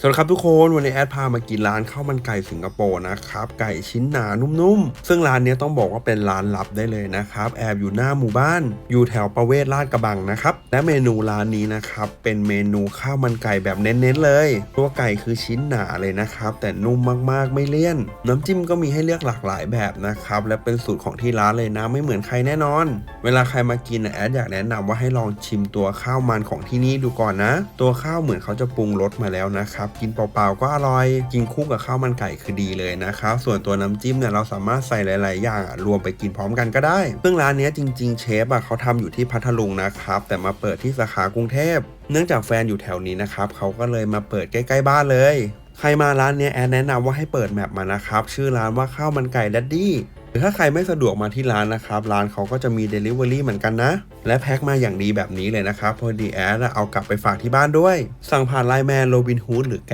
สวัสดีครับทุกคนวันนี้แอดพามากินร้านข้าวมันไก่สิงคโปร์นะครับไก่ชิ้นหนานุ่มๆ ซึ่งร้านนี้ต้องบอกว่าเป็นร้านลับได้เลยนะครับแอบอยู่หน้าหมู่บ้าน อยู่แถวประเวศลาดกระบังนะครับและเมนูร้านนี้นะครับเป็นเมนูข้าวมันไก่แบบเน้นๆเลยตัวไก่คือชิ้นหนาเลยนะครับแต่นุ่มมากๆไม่เลี่ยน น้ำจิ้มก็มีให้เลือกหลากหลายแบบนะครับและเป็นสูตรของที่ร้านเลยนะไม่เหมือนใครแน่นอน เวลาใครมากินแอดอยากแนะนำว่าให้ลองชิมตัวข้าวมันของที่นี่ดูก่อนนะ ตัวข้าวเหมือนเขาจะปรุงรสมาแล้วนะครับกินเปล่าๆก็อร่อย กินคู่กับข้าวมันไก่คือดีเลยนะครับส่วนตัวน้ำจิ้มเนี่ยเราสามารถใส่หลายๆ อย่างรวมไปกินพร้อมกันก็ได้ ซึ่งร้านนี้จริง ๆ เชฟอะเขาทำอยู่ที่พัทลุงนะครับแต่มาเปิดที่สาขากรุงเทพเนื่องจากแฟนอยู่แถวนี้นะครับเขาก็เลยมาเปิดใกล้ๆบ้านเลย ใครมาร้านนี้แอดแนะนำว่าให้เปิดแมปมานะครับ ชื่อร้านว่าข้าวมันไก่ดัดดี้ รือถ้าใครไม่สะดวกมาที่ร้านนะครับ ร้านเขาก็จะมี Delivery เหมือนกันนะ และแพ็คมาอย่างดีแบบนี้เลยนะครับ พอดีแอดเอากลับไปฝากที่บ้านด้วย สั่งผ่านไลน์แมนโรบินฮูดหรือ